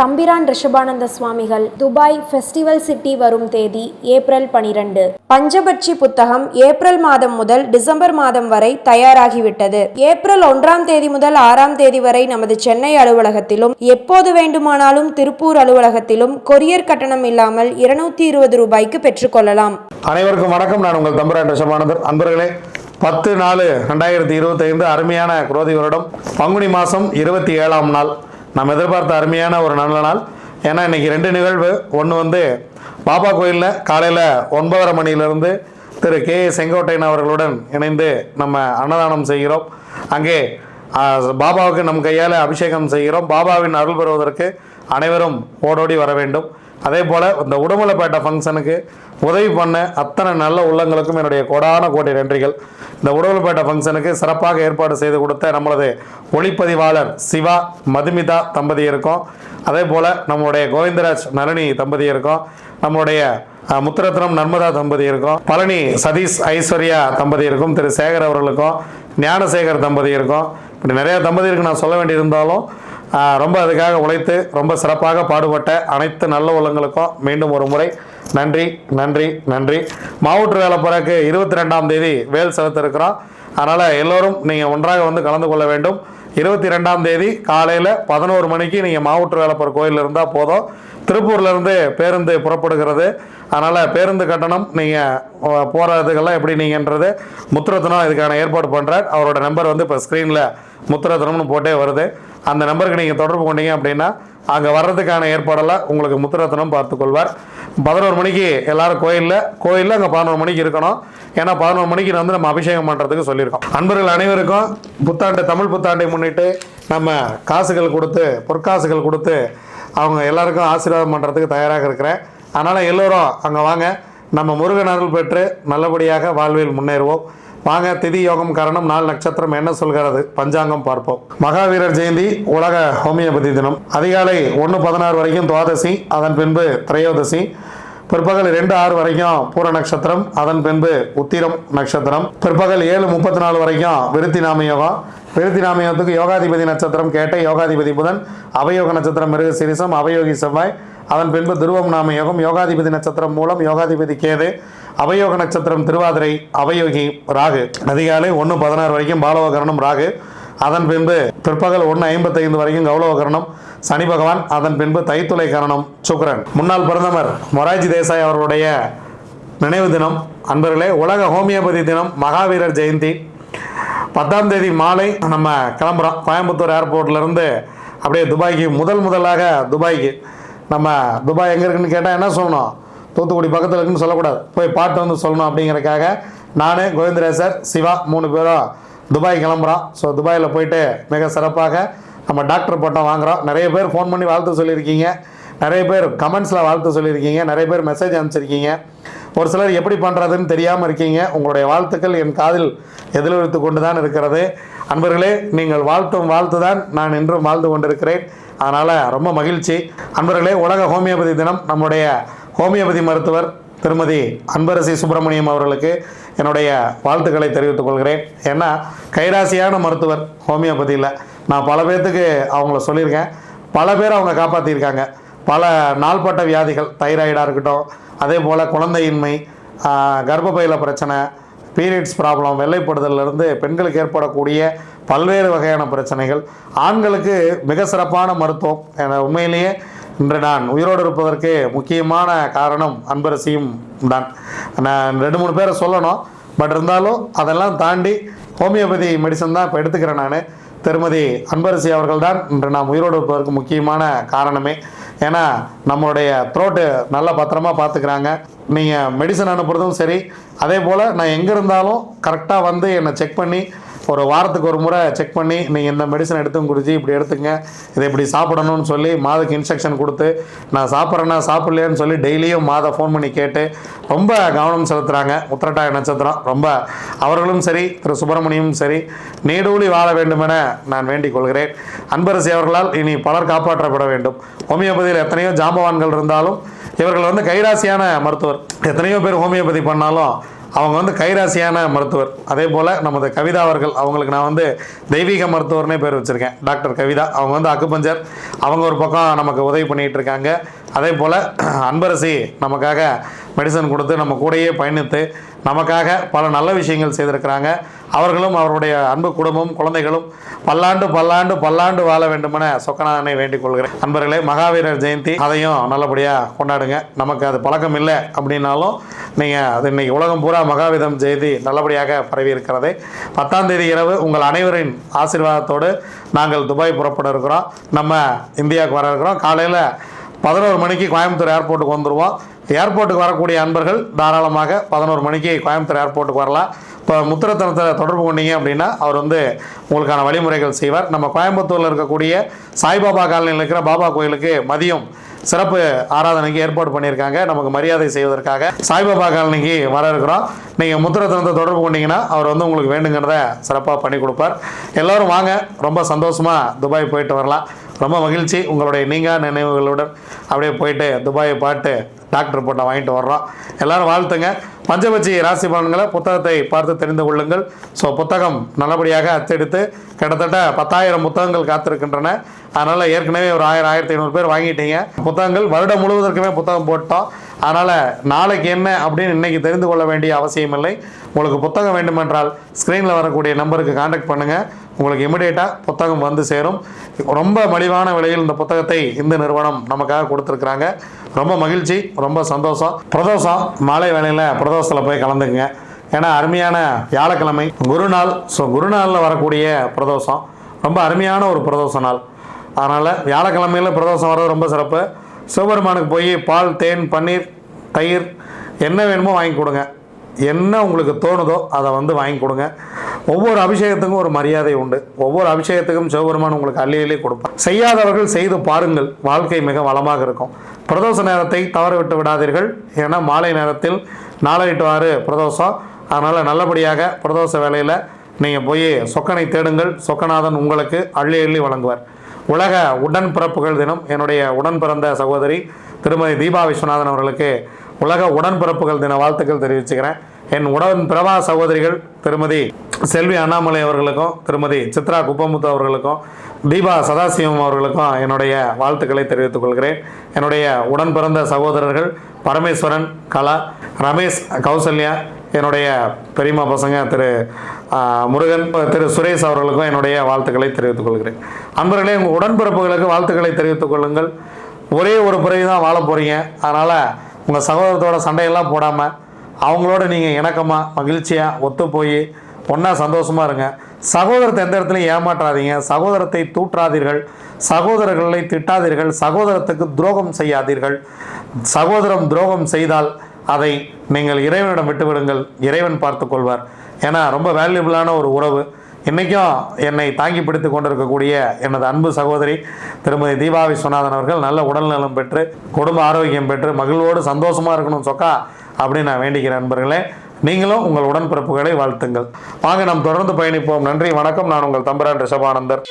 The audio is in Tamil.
தம்பிரான் ரிஷபானந்த சுவாமிகள் துபாய் ஃபெஸ்டிவல் சிட்டி வரும் தேதி ஏப்ரல் பனிரெண்டு. பஞ்சபட்சி புத்தகம் ஏப்ரல் மாதம் முதல் டிசம்பர் மாதம் வரை தயாராகிவிட்டது. ஏப்ரல் ஒன்றாம் தேதி முதல் ஆறாம் தேதி வரை நமது சென்னை அலுவலகத்திலும் எப்போது வேண்டுமானாலும் திருப்பூர் அலுவலகத்திலும் கொரியர் கட்டணம் இல்லாமல் இருநூத்தி இருபது ரூபாய்க்கு பெற்றுக்கொள்ளலாம் அனைவருக்கும் வணக்கம். நான் உங்கள் தம்பிரான் ரிஷபானந்தர். அன்பர்களே பத்து நாலு ரெண்டாயிரத்தி இருபத்தைந்து அருமையான குரோதி வருடம். பங்குனி மாதம் இருபத்தி ஏழாம் நாள். நம்ம எதிர்பார்த்த அருமையான ஒரு நல்ல நாள். ஏன்னா இன்னைக்கு ரெண்டு நிகழ்வு. ஒன்று வந்து பாபா கோயிலில் காலையில் ஒன்பதரை மணியிலிருந்து திரு கே ஏ. செங்கோட்டையன் அவர்களுடன் இணைந்து நம்ம அன்னதானம் செய்கிறோம். அங்கே பாபாவுக்கு நம் கையால் அபிஷேகம் செய்கிறோம். பாபாவின் அருள் பெறுவதற்கு அனைவரும் ஓடோடி வர வேண்டும். அதே போல் இந்த உடுமலைப்பேட்டை ஃபங்க்ஷனுக்கு உதவி பண்ண அத்தனை நல்ல உள்ளங்களுக்கும் என்னுடைய கோடான கோடி நன்றிகள். இந்த உடுமலைப்பேட்டை ஃபங்க்ஷனுக்கு சிறப்பாக ஏற்பாடு செய்து கொடுத்த நம்மளது ஒளிப்பதிவாளர் சிவா மதுமிதா தம்பதி இருக்கும். அதே போல் நம்மளுடைய கோவிந்தராஜ் நளினி தம்பதியருக்கும் நம்மளுடைய நம்முடைய முத்துரத்னம் நர்மதா தம்பதி இருக்கும். பழனி சதீஷ் ஐஸ்வர்யா தம்பதி இருக்கும். திரு சேகர் அவர்களுக்கும் ஞானசேகர் தம்பதியருக்கும் இப்படி நிறைய தம்பதியருக்கு நான் சொல்ல வேண்டியிருந்தாலும் ரொம்ப அதுக்காக உழைத்து ரொம்ப சிறப்பாக பாடுபட்ட அனைத்து நல்ல உள்ளங்களுக்கும் மீண்டும் ஒரு முறை நன்றி நன்றி நன்றி. மாவட்ட வேலைப்புறக்கு இருபத்தி ரெண்டாம் தேதி வேல் செலுத்திருக்கிறோம். அதனால் எல்லோரும் நீங்கள் ஒன்றாக வந்து கலந்து கொள்ள வேண்டும். இருபத்தி ரெண்டாம் தேதி காலையில் பதினோரு மணிக்கு நீங்கள் மாவட்ட வேலைப்புற கோயிலில் இருந்தால் போதும். திருப்பூர்லேருந்து பேருந்து புறப்படுகிறது. அதனால் பேருந்து கட்டணம் நீங்கள் போகிறதுக்கெல்லாம் எப்படி நீங்கன்றது முத்துரத்னம் இதுக்கான ஏற்பாடு பண்ணுறார் அவரோட நம்பர் வந்து இப்போ ஸ்க்ரீனில் முத்துரத்னம்னு போட்டே வருது. அந்த நம்பருக்கு நீங்கள் தொடர்பு கொண்டீங்க அப்படின்னா அங்கே வர்றதுக்கான ஏற்பாடெல்லாம் உங்களுக்கு முத்துரத்னம் பார்த்துக்கொள்வார். பதினோரு மணிக்கு எல்லாரும் கோயிலில் கோயிலில் அங்கே பதினோரு மணிக்கு இருக்கணும். ஏன்னா பதினோரு மணிக்கு வந்து நம்ம அபிஷேகம் பண்ணுறதுக்கு சொல்லியிருக்கோம். அன்பர்கள் அனைவருக்கும் புத்தாண்டு தமிழ் புத்தாண்டை முன்னிட்டு நம்ம காசுகள் கொடுத்து பொற்காசுகள் கொடுத்து அவங்க எல்லாருக்கும் ஆசீர்வாதம் பண்ணுறதுக்கு தயாராக இருக்கிறேன். அதனால் எல்லோரும் அங்கே வாங்க. நம்ம முருகன் அருள் பெற்று நல்லபடியாக வாழ்வில் முன்னேறுவோம். வாங்க திதி யோகம் காரணம் நாள் நட்சத்திரம் என்ன சொல்கிறது? பஞ்சாங்கம் பார்ப்போம். மகாவீரர் ஜெயந்தி உலக ஹோமியோபதி தினம். அதிகாலை ஒன்று பதினாறு வரைக்கும் துவாதசி அதன் பின்பு திரையோதசி. பிற்பகல் ரெண்டு ஆறு வரைக்கும் பூர நட்சத்திரம் அதன் பின்பு உத்திரம் நட்சத்திரம். பிற்பகல் ஏழு முப்பத்தி நாலு வரைக்கும் விருத்தி நாம யோகம் விருத்தி நாம யோகத்துக்கு யோகாதிபதி நட்சத்திரம் கேட்ட யோகாதிபதி புதன் அவயோக நட்சத்திரம் மிருக சிரிசம் அவயோகி செவ்வாய் அதன் பின்பு துருவம் நாம யோகம் யோகாதிபதி நட்சத்திரம் மூலம் யோகாதிபதி கேது அவயோக நட்சத்திரம் திருவாதிரை அவயோகி ராகு. அதிகாலை ஒன்று பதினாறு வரைக்கும் பாலவகரணம் ராகு. அதன் பின்பு பிற்பகல் ஒன்று ஐம்பத்தைந்து வரைக்கும் கௌலவகரணம் சனி பகவான். அதன் பின்பு தைத்துளை கரணம் சுக்ரன் முன்னாள் பிரதமர் மொராஜி தேசாய் அவர்களுடைய நினைவு தினம். அன்பர்களே உலக ஹோமியோபதி தினம் மகாவீரர் ஜெயந்தி. பத்தாம் தேதி மாலை நம்ம கிளம்புறோம். கோயம்புத்தூர் ஏர்போர்ட்லேருந்து அப்படியே துபாய்க்கு முதல் முதலாக துபாய்க்கு. நம்ம துபாய் எங்கே இருக்குன்னு கேட்டால் என்ன சொல்லணும்? தூத்துக்குடி பக்கத்தில் இருக்குன்னு சொல்லக்கூடாது. போய் பாட்டு வந்து சொல்லணும் அப்படிங்கிறதுக்காக நான் கோவிந்தரேசர் சிவா மூணு பேரும் துபாய் கிளம்புறோம். ஸோ துபாயில் போயிட்டு மிக சிறப்பாக நம்ம டாக்டர் பட்டம் வாங்குகிறோம் நிறைய பேர் ஃபோன் பண்ணி வாழ்த்து சொல்லியிருக்கீங்க. நிறைய பேர் கமெண்ட்ஸில் வாழ்த்து சொல்லியிருக்கீங்க. நிறைய பேர் மெசேஜ் அனுப்பிச்சிருக்கீங்க. ஒரு சிலர் எப்படி பண்ணுறதுன்னு தெரியாமல் இருக்கீங்க. உங்களுடைய வாழ்த்துக்கள் என் காதில் எதிரொலித்து கொண்டு தான் இருக்கிறது. அன்பர்களே நீங்கள் வாழ்த்தும் வாழ்த்து தான் நான் இன்றும் வாழ்ந்து கொண்டிருக்கிறேன். அதனால் ரொம்ப மகிழ்ச்சி. அன்பர்களே உலக ஹோமியோபதி தினம் நம்முடைய ஹோமியோபதி மருத்துவர் திருமதி அன்பரசி சுப்பிரமணியம் அவர்களுக்கு என்னுடைய வாழ்த்துக்களை தெரிவித்துக் கொள்கிறேன். ஏன்னா கைராசியான மருத்துவர் ஹோமியோபதியில் நான் பல பேர்த்துக்கு அவங்கள சொல்லியிருக்கேன். பல பேர் அவங்க காப்பாற்றியிருக்காங்க பல நாள்பட்ட வியாதிகள் தைராய்டாக இருக்கட்டும் அதே போல் குழந்தையின்மை கர்ப்பப்பையில் பிரச்சனை பீரியட்ஸ் ப்ராப்ளம் வெள்ளைப்படுதலிருந்து பெண்களுக்கு ஏற்படக்கூடிய பல்வேறு வகையான பிரச்சனைகள். ஆண்களுக்கு மிக சிறப்பான மருத்துவம். என உண்மையிலேயே இன்று நான் உயிரோடு இருப்பதற்கு முக்கியமான காரணம் அன்பரசியும் தான். நான் ரெண்டு மூணு பேரை சொல்லணும். பட் இருந்தாலும் அதெல்லாம் தாண்டி ஹோமியோபதி மெடிசன் தான் இப்போ எடுத்துக்கிறேன் நான். திருமதி அன்பரசி அவர்கள் தான் இன்று நாம் உயிரோடு இருப்பதற்கு முக்கியமான காரணமே. ஏன்னா நம்மளுடைய த்ரோட்டு நல்ல பத்திரமா பார்த்துக்கிறாங்க. நீங்கள் மெடிசன் அனுப்புகிறதும் சரி அதே போல் நான் எங்கே இருந்தாலும் கரெக்டாக வந்து என்னை செக் பண்ணி ஒரு வாரத்துக்கு ஒரு முறை செக் பண்ணி நீங்கள் இந்த மெடிசன் எடுத்தும் குடிச்சு இப்படி எடுத்துங்க இதை இப்படி சாப்பிடணும்னு சொல்லி மாதுக்கு இன்ஸ்ட்ரக்ஷன் கொடுத்து நான் சாப்பிட்றேன்னா சாப்பிட்லையான்னு சொல்லி டெய்லியும் மாதை ஃபோன் பண்ணி கேட்டு ரொம்ப கவனம் செலுத்துகிறாங்க உத்திரட்டாய நட்சத்திரம். ரொம்ப அவர்களும் சரி திரு சுப்பிரமணியும் சரி நீடூழி வாழ வேண்டுமென நான் வேண்டிக் கொள்கிறேன். அன்பரசி அவர்களால் இனி பலர் காப்பாற்றப்பட வேண்டும். ஹோமியோபதியில் எத்தனையோ ஜாம்பவான்கள் இருந்தாலும் இவர்கள் வந்து கைராசியான மருத்துவர். எத்தனையோ பேர் ஹோமியோபதி பண்ணாலும் அவங்க வந்து கைராசியான மருத்துவர். அதே போல் நமது கவிதா அவர்கள் அவங்களுக்கு நான் வந்து தெய்வீக மருத்துவர்னே பேர் வச்சுருக்கேன். டாக்டர் கவிதா. அவங்க வந்து அக்குபஞ்சர் அவங்க ஒரு பக்கம் நமக்கு உதவி பண்ணிகிட்டு இருக்காங்க. அதே போல் அன்பரசி நமக்காக மெடிசன் கொடுத்து நம்ம கூடயே பயணித்து நமக்காக பல நல்ல விஷயங்கள் செய்திருக்கிறாங்க. அவர்களும் அவருடைய அன்பு குடும்பம் குழந்தைகளும் பல்லாண்டு பல்லாண்டு பல்லாண்டு வாழ வேண்டுமென சொக்கநாதனை வேண்டிக் கொள்கிறேன். அன்பர்களே மகாவீரர் ஜெயந்தி அதையும் நல்லபடியாக கொண்டாடுங்க. நமக்கு அது பழக்கம் இல்லை அப்படின்னாலும் நீங்கள் அது இன்னைக்கு உலகம் பூரா மகாவிதம் ஜெயந்தி நல்லபடியாக பரவி இருக்கிறது. பத்தாம் தேதி இரவு உங்கள் அனைவரின் ஆசீர்வாதத்தோடு நாங்கள் துபாய் புறப்பட இருக்கிறோம். நம்ம இந்தியாவுக்கு வர இருக்கிறோம். காலையில் பதினோரு மணிக்கு கோயம்புத்தூர் ஏர்போர்ட்டுக்கு வந்துடுவோம் ஏர்போர்ட்டுக்கு வரக்கூடிய அன்பர்கள் தாராளமாக பதினோரு மணிக்கு கோயம்புத்தூர் ஏர்போர்ட்டுக்கு வரலாம். இப்போ முத்திரத்தனத்தை தொடர்பு கொண்டீங்க அப்படின்னா அவர் வந்து உங்களுக்கான வழிமுறைகள் செய்வார். நம்ம கோயம்புத்தூரில் இருக்கக்கூடிய சாய்பாபா காலனியில் இருக்கிற பாபா கோயிலுக்கு மதியம் சிறப்பு ஆராதனைக்கு ஏற்பாடு பண்ணியிருக்காங்க. நமக்கு மரியாதை செய்வதற்காக சாய்பாபா காலனிக்கு வர இருக்கிறோம். நீங்கள் முத்திரத்தனத்தை தொடர்பு கொண்டீங்கன்னா அவர் வந்து உங்களுக்கு வேண்டுங்கிறத சிறப்பாக பண்ணி கொடுப்பார். எல்லோரும் வாங்க. ரொம்ப சந்தோஷமாக துபாய் போயிட்டு வரலாம். ரொம்ப மகிழ்ச்சி. உங்களுடைய நீங்கா நினைவுகளுடன் அப்படியே போயிட்டு துபாயை பாட்டு டாக்டர் போட்டை வாங்கிட்டு வர்றோம். எல்லாரும் வாழ்த்துங்க. பஞ்சபட்சி ராசி பலன்களை புத்தகத்தை பார்த்து தெரிந்து கொள்ளுங்கள். ஸோ புத்தகம் நல்லபடியாக அச்செடுத்து கிட்டத்தட்ட பத்தாயிரம் புத்தகங்கள் காத்திருக்கின்றன. அதனால் ஏற்கனவே ஒரு ஆயிரம் ஆயிரத்தி ஐநூறு பேர் வாங்கிட்டீங்க. புத்தகங்கள் வருடம் முழுவதற்குமே புத்தகம் போட்டோம். அதனால் நாளைக்கு என்ன அப்படின்னு இன்றைக்கி தெரிந்து கொள்ள வேண்டிய அவசியம் இல்லை. உங்களுக்கு புத்தகம் வேண்டுமென்றால் ஸ்க்ரீனில் வரக்கூடிய நம்பருக்கு காண்டாக்ட் பண்ணுங்கள் உங்களுக்கு இமிடியேட்டாக புத்தகம் வந்து சேரும். ரொம்ப மலிவான விலையில் இந்த புத்தகத்தை இந்த நிறுவனம் நமக்காக கொடுத்துருக்குறாங்க. ரொம்ப மகிழ்ச்சி ரொம்ப சந்தோஷம். பிரதோஷம் மாலை வேலையில் பிரதோஷத்தில் போய் கலந்துக்குங்க. ஏன்னா அருமையான வியாழக்கிழமை குருநாள். ஸோ குருநாளில் வரக்கூடிய பிரதோஷம். ரொம்ப அருமையான ஒரு பிரதோஷ நாள். அதனால் வியாழக்கிழமையில் பிரதோஷம் வர்றது ரொம்ப சிறப்பு. சிவபெருமானுக்கு போய் பால் தேன் பன்னீர் தயிர் என்ன வேணுமோ வாங்கி கொடுங்க. என்ன உங்களுக்கு தோணுதோ அதை வந்து வாங்கி கொடுங்க. ஒவ்வொரு அபிஷேகத்துக்கும் ஒரு மரியாதை உண்டு. ஒவ்வொரு அபிஷேகத்துக்கும் சிவபெருமான் உங்களுக்கு அள்ளி அள்ளி கொடுப்பார். செய்யாதவர்கள் செய்து பாருங்கள். வாழ்க்கை மிக வளமாக இருக்கும். பிரதோஷ நேரத்தை தவற விட்டு விடாதீர்கள். ஏன்னா மாலை நேரத்தில் நாலரை ஆறு பிரதோஷம். அதனால் நல்லபடியாக பிரதோஷ வேலையில் நீங்கள் போய் சொக்கனை தேடுங்கள். சொக்கநாதன் உங்களுக்கு அள்ளி அள்ளி வழங்குவார். உலக உடன்பிறப்புகள் தினம். என்னுடைய உடன் பிறந்த சகோதரி திருமதி தீபா விஸ்வநாதன் அவர்களுக்கு உலக உடன்பிறப்புகள் தின வாழ்த்துக்கள் தெரிவிச்சுக்கிறேன். என் உடன் பிரபா சகோதரிகள் திருமதி செல்வி அண்ணாமலை அவர்களுக்கும் திருமதி சித்ரா குப்பமுத்து அவர்களுக்கும் தீபா சதாசிவம் அவர்களுக்கும் என்னுடைய வாழ்த்துக்களை தெரிவித்துக் கொள்கிறேன். என்னுடைய உடன் பிறந்த சகோதரர்கள் பரமேஸ்வரன் கலா ரமேஷ் கௌசல்யா என்னுடைய பெரியம்மா பசங்க திரு முருகன் திரு சுரேஷ் அவர்களுக்கும் என்னுடைய வாழ்த்துக்களை தெரிவித்துக் கொள்கிறேன். அன்பர்களே உங்கள் உடன்பிறப்புகளுக்கு வாழ்த்துக்களை தெரிவித்துக் கொள்ளுங்கள். ஒரே ஒரு பிறகு தான் வாழ போகிறீங்க அதனால் உங்கள் சகோதரத்தோட சண்டையெல்லாம் போடாமல் அவங்களோட நீங்கள் இணக்கமாக மகிழ்ச்சியாக ஒத்து போய் ஒன்றா சந்தோஷமாக இருங்க. சகோதரத்தை எந்த இடத்துலையும் ஏமாற்றாதீங்க. சகோதரத்தை தூற்றாதீர்கள். சகோதரர்களை திட்டாதீர்கள். சகோதரத்துக்கு துரோகம் செய்யாதீர்கள். சகோதரம் துரோகம் செய்தால் அதை நீங்கள் இறைவனிடம் விட்டுவிடுங்கள். இறைவன் பார்த்து கொள்வார். ஏன்னா ரொம்ப வேல்யூபிளான ஒரு உறவு. இன்றைக்கும் என்னை தாங்கி பிடித்து கொண்டிருக்கக்கூடிய எனது அன்பு சகோதரி திருமதி தீபா விஸ்வநாதன் அவர்கள் நல்ல உடல்நலம் பெற்று குடும்ப ஆரோக்கியம் பெற்று மகிழ்வோடு சந்தோஷமாக இருக்கணும் சொக்கா அப்படின்னு நான் வேண்டிக்கிறேன் நண்பர்களே. நீங்களும் உங்கள் உடன்பிறப்புகளை வாழ்த்துங்கள். வாங்க நாம் தொடர்ந்து பயணிப்போம். நன்றி வணக்கம். நான் உங்கள் தம்பரான் ரிஷபானந்தர்.